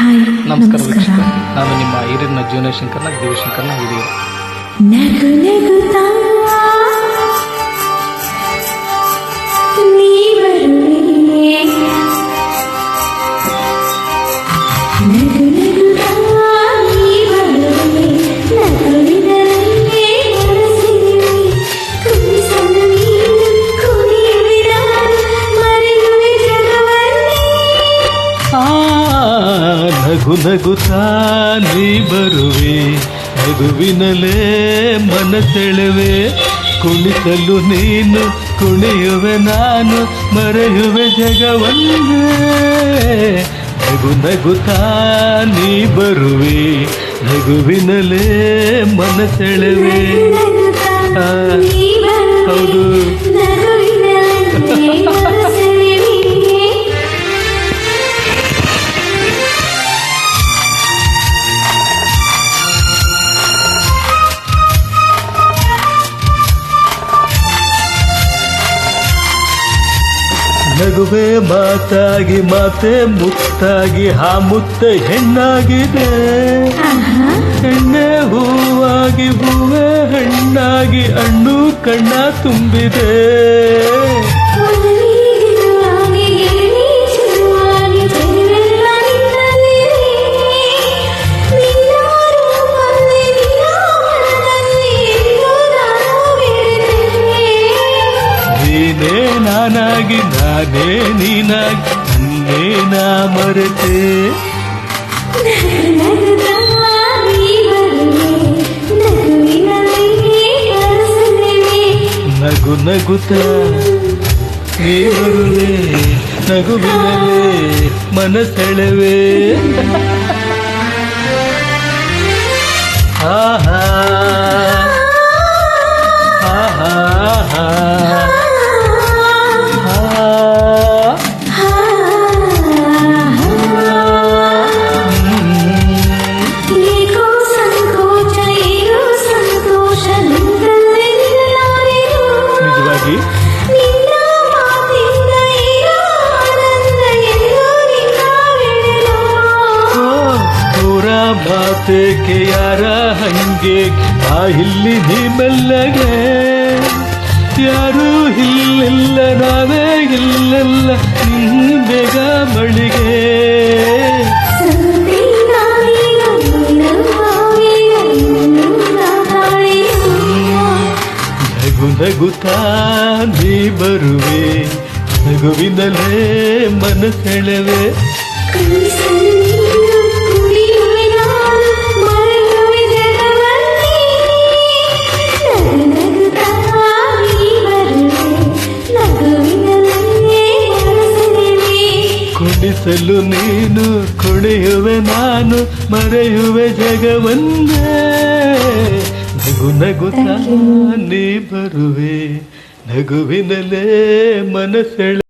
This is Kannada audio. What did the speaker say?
ನಮಸ್ಕಾರ. ವೀಕ್ಷಕರೇ ನಾನು ನಿಮ್ಮ ಹಿರಿಯ ಜೀವನ ಶಂಕರ್ನ ದೇವಶಂಕರ್ನ ವಿಡಿಯೋ ನಗು ನಗುತ್ತಾ ನೀ ಬರುವೆ, ನಗುವಿನಲೇ ಮನ ತೆಳುವೆ. ಕುಣಿಸಲು ನೀನು ಕುಣಿಯುವೆ, ನಾನು ಮರೆಯುವೆ ಜಗವನ್ನೇ. ನಗು ನಗುತ್ತಾ ನೀ ಬರುವೆ, ನಗುವಿನಲೇ ಮನ ನಗುವೆ ಮಾತಾಗಿ ಮಾತೆ ಮುತ್ತಾಗಿ ಹಾ ಮುತ್ತೆ ಹೆಣ್ಣಾಗಿದೆ. ಹೆಣ್ಣೆ ಹೂವಾಗಿ ಹೂವೆ ಹೆಣ್ಣಾಗಿ ಹಣ್ಣು ಕಣ್ಣ ತುಂಬಿದೆ. ನೀನೇ ನಾನಾಗಿ ನಾನೇ ನೀನಾಗಿ ನನ್ನೇ ನಾ ಮರೆತೆ ನಗುತ್ತಾ ನೀ ಬರುವೆ. ನಗುವಿನಲ್ಲಿ ಕನಸುಗಳಿವೆ. ನಗು ನಗುತ್ತ ನೀ ಬರುವೆ ನಗುವಿನಲ್ಲೇ ಮನಸೆಳೆವೆ ಪೂರ ಮಾತೇಕೆ ಯಾರ ಹಂಗೆ? ಆ ಇಲ್ಲಿ ನೀ ಮೆಲ್ಲಗೆ ಯಾರು ಇಲ್ಲಿಲ್ಲ ನಾವೇ ಇಲ್ಲಲ್ಲ ಬೇಗ ಮಳಿಗೆ. ನಗುತ್ತಾ ನೀ ಬರುವೆ ನಗುವಿನಲ್ಲೇ ಮನಸೆಳೆವೆ ಕನಸಲ್ಲಿ ನೀನು ಕುಣಿಯುವೆ ನಾನು, ಮರೆಯುವೆ ಜಗವನ್ನೇ. ನಗು ನಗುತ್ತಾ ನೀ ಬರುವೆ, ನಗುವಿನಲ್ಲೇ ಕುಣಿಸಲು ನೀನು ಕುಡಿಯುವೆ ನಾನು ಮರೆಯುವೆ ಜಗವನ್ನೇ ನಗು ನಗುತ್ತಾನೆ ಬರುವೆ ನಗುವಿನಲೇ ಮನಸೆಳೆ